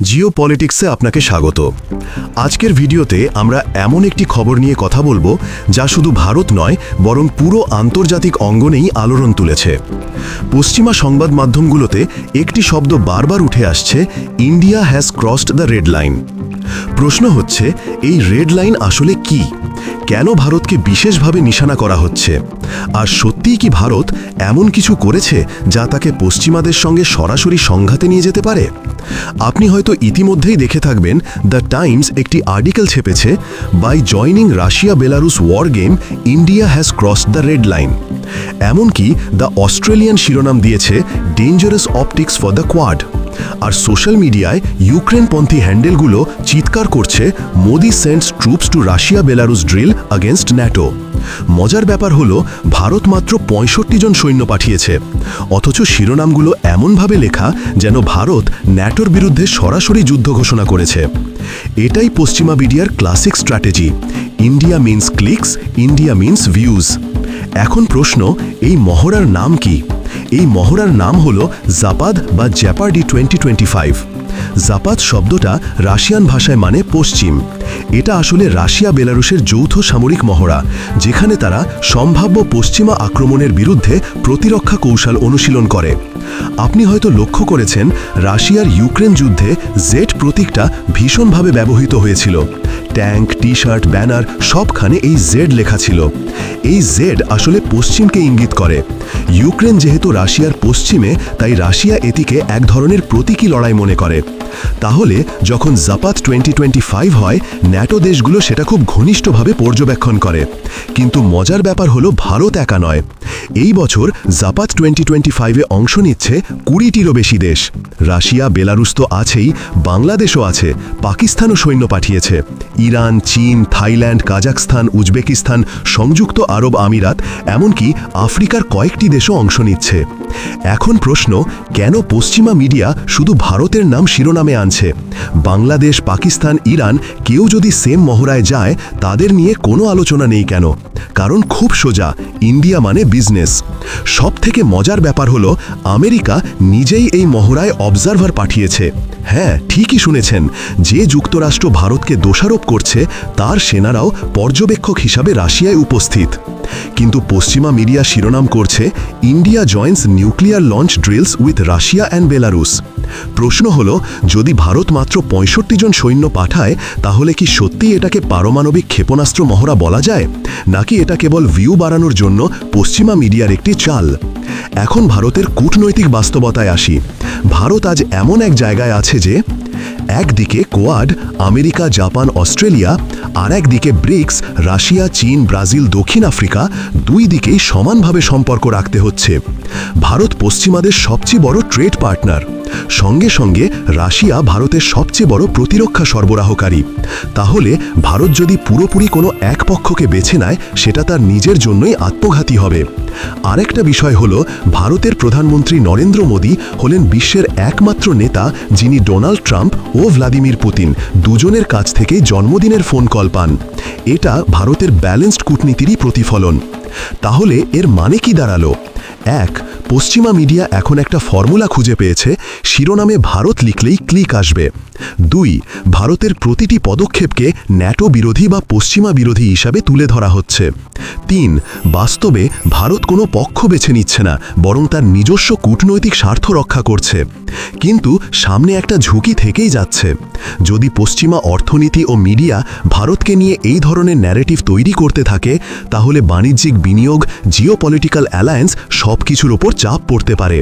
জিও পলিটিক্সে আপনাকে স্বাগত। আজকের ভিডিওতে আমরা এমন একটি খবর নিয়ে কথা বলব যা শুধু ভারত নয়, বরং পুরো আন্তর্জাতিক অঙ্গনেই আলোড়ন তুলেছে। পশ্চিমা সংবাদ মাধ্যমগুলোতে একটি শব্দ বারবার উঠে আসছে, India has crossed the red line. প্রশ্ন হচ্ছে, এই রেড লাইন আসলে কি? কেন ভারতকে বিশেষভাবে নিশানা করা হচ্ছে? আর সত্যিই কি ভারত এমন কিছু করেছে যা তাকে পশ্চিমাদের সঙ্গে সরাসরি সংঘাতে নিয়ে যেতে পারে? আপনি হয়তো ইতিমধ্যেই দেখে থাকবেন, দ্য টাইমস একটি article ছেপেছে, by joining Russia Belarus war game, India has cross the red line. এমনকি দ্য অস্ট্রেলিয়ান শিরোনাম দিয়েছে, dangerous optics for the Quad. R social মিডিয়ায় ইউক্রেনপন্থী হ্যান্ডেলগুলো চিৎকার করছে Modi sends troops to Russia Belarus drill against NATO মজার ব্যাপার হলো, ভারত মাত্র পঁয়ষট্টি জন সৈন্য পাঠিয়েছে। অথচ শিরোনামগুলো এমনভাবে লেখা যেন ভারত ন্যাটোর বিরুদ্ধে সরাসরি যুদ্ধ ঘোষণা করেছে। এটাই পশ্চিমা মিডিয়ার classic strategy India means clicks India means views এখন প্রশ্ন, এই মহড়ার নাম কি? এই মহড়ার নাম হল জাপাদ বা জ্যাপার্ডি টোয়েন্টি টোয়েন্টি ফাইভ। জাপাদ শব্দটা রাশিয়ান ভাষায় মানে পশ্চিম। এটা আসলে রাশিয়া বেলারুশের যৌথ সামরিক মহড়া, যেখানে তারা সম্ভাব্য পশ্চিমা আক্রমণের বিরুদ্ধে প্রতিরক্ষা কৌশল অনুশীলন করে। আপনি হয়তো লক্ষ্য করেছেন, রাশিয়ার ইউক্রেন যুদ্ধে জেড প্রতীকটা ভীষণভাবে ব্যবহৃত হয়েছিল। ট্যাঙ্ক টি শার্ট ব্যানার, সবখানে এই জেড লেখা ছিল। এই জেড আসলে পশ্চিমকে ইঙ্গিত করে। ইউক্রেন যেহেতু রাশিয়ার পশ্চিমে, তাই রাশিয়া এটিকে এক ধরনের প্রতীকী লড়াই মনে করে। তাহলে যখন জাপাত টোয়েন্টি টোয়েন্টি ফাইভ হয় ন্যাটো দেশগুলো সেটা খুব ঘনিষ্ঠভাবে পর্যবেক্ষণ করে। কিন্তু মজার ব্যাপার হলো ভারত একা নয়। এই বছর জাপাত টোয়েন্টি টোয়েন্টি ফাইভে অংশ নিচ্ছে কুড়িটিরও বেশি দেশ। রাশিয়া বেলারুস তো আছেই, বাংলাদেশও আছে, পাকিস্তানও সৈন্য পাঠিয়েছে। ইরান, চীন, থাইল্যান্ড কাজাকস্তান উজবেকিস্তান, সংযুক্ত আরব আমিরাত, এমনকি আফ্রিকার কয়েকটি দেশও অংশ নিচ্ছে। এখন প্রশ্ন, কেন পশ্চিমা মিডিয়া শুধু ভারতের নাম শিরোনামে আনছে? বাংলাদেশ, পাকিস্তান, ইরান কেউ যদি সেম মহড়ায় যায়, তাদের নিয়ে কোনো আলোচনা নেই কেন? কারণ খুব সোজা, ইন্ডিয়া মানে বিজনেস। সব থেকে মজার ব্যাপার হলো, আমেরিকা নিজেই এই মহড়ায় অবজারভার পাঠিয়েছে। হ্যাঁ ঠিকই শুনেছেন। যে যুক্তরাষ্ট্র ভারতকে দোষারোপ করছে, তার সেনারাও পর্যবেক্ষক হিসাবে রাশিয়ায় উপস্থিত। কিন্তু পশ্চিমা মিডিয়া শিরোনাম করছে, India joins nuclear launch drills with Russia and Belarus. প্রশ্ন হলো, যদি ভারত মাত্র পঁয়ষট্টি জন সৈন্য পাঠায়, তাহলে কি সত্যি এটাকে পারমাণবিক ক্ষেপণাস্ত্র মহড়া বলা যায়? নাকি এটা কেবল ভিউ বাড়ানোর জন্য পশ্চিমা মিডিয়ার একটি চাল? এখন ভারতের কূটনৈতিক বাস্তবতায় আসি। ভারত আজ এমন এক জায়গায় আছে যে একদিকে কোয়াড, আমেরিকা, জাপান, অস্ট্রেলিয়া, আর একদিকে ব্রিক্স, রাশিয়া, চীন, ব্রাজিল, দক্ষিণ আফ্রিকা, দুই দিকেই সমানভাবে সম্পর্ক রাখতে হচ্ছে। ভারত পশ্চিমাদের সবচেয়ে বড় ট্রেড পার্টনার। সঙ্গে সঙ্গে রাশিয়া ভারতের সবচেয়ে বড় প্রতিরক্ষা সরবরাহকারী। তাহলে ভারত যদি পুরোপুরি কোনো এক পক্ষকে বেছে নেয়, সেটা তার নিজের জন্যই আত্মঘাতী হবে। আরেকটা বিষয় হল, ভারতের প্রধানমন্ত্রী নরেন্দ্র মোদী হলেন বিশ্বের একমাত্র নেতা যিনি ডোনাল্ড ট্রাম্প ভ্লাদিমির পুতিন দুজনের কাছ থেকেই জন্মদিনের ফোন কল পান। এটা ভারতের ব্যালেন্সড কূটনীতিরই প্রতিফলন। তাহলে এর মানে কি দাঁড়াল? এক, পশ্চিমা মিডিয়া এখন একটা ফর্মুলা খুঁজে পেয়েছে, শিরোনামে ভারত লিখলেই ক্লিক আসবে। দুই, ভারতের প্রতিটি পদক্ষেপকে ন্যাটো বিরোধী বা পশ্চিমা বিরোধী হিসাবে তুলে ধরা হচ্ছে। তিন, বাস্তবে ভারত কোনো পক্ষ বেছে নিচ্ছে না, বরং তার নিজস্ব কূটনৈতিক স্বার্থ রক্ষা করছে। কিন্তু সামনে একটা ঝুঁকি থেকেই যাচ্ছে। যদি পশ্চিমা অর্থনীতি ও মিডিয়া ভারতকে নিয়ে এই ধরনের ন্যারেটিভ তৈরি করতে থাকে, তাহলে বাণিজ্যিক বিনিয়োগ জিওপলিটিক্যাল অ্যালায়েন্স সব কিছুর ওপর চাপ পড়তে পারে।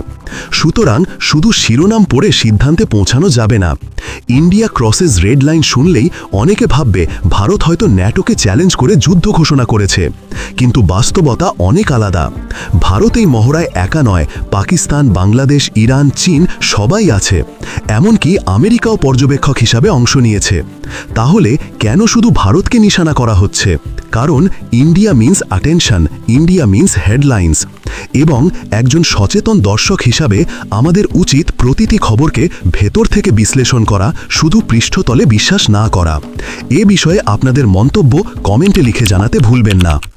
সুতরাং শুধু শিরোনাম পড়ে সিদ্ধান্তে পৌঁছানো যাবে না। ইন্ডিয়া ক্রসেস রেড লাইন শুনলেই অনেকে ভাববে, ভারত হয়তো ন্যাটোকে চ্যালেঞ্জ করে যুদ্ধ ঘোষণা করেছে। কিন্তু বাস্তবতা অনেক আলাদা। ভারত এই মহড়ায় একা নয়, পাকিস্তান, বাংলাদেশ, ইরান, চীন সবাই আছে। এমনকি আমেরিকাও পর্যবেক্ষক হিসাবে অংশ নিয়েছে। তাহলে কেন শুধু ভারতকে নিশানা করা হচ্ছে? কারণ India means attention India means headlines এবং একজন সচেতন দর্শক হিসাবে আমাদের উচিত প্রতিটি খবরকে ভেতর থেকে বিশ্লেষণ করা, শুধু পৃষ্ঠতলে বিশ্বাস না করা। এ বিষয়ে আপনাদের মন্তব্য কমেন্টে লিখে জানাতে ভুলবেন না।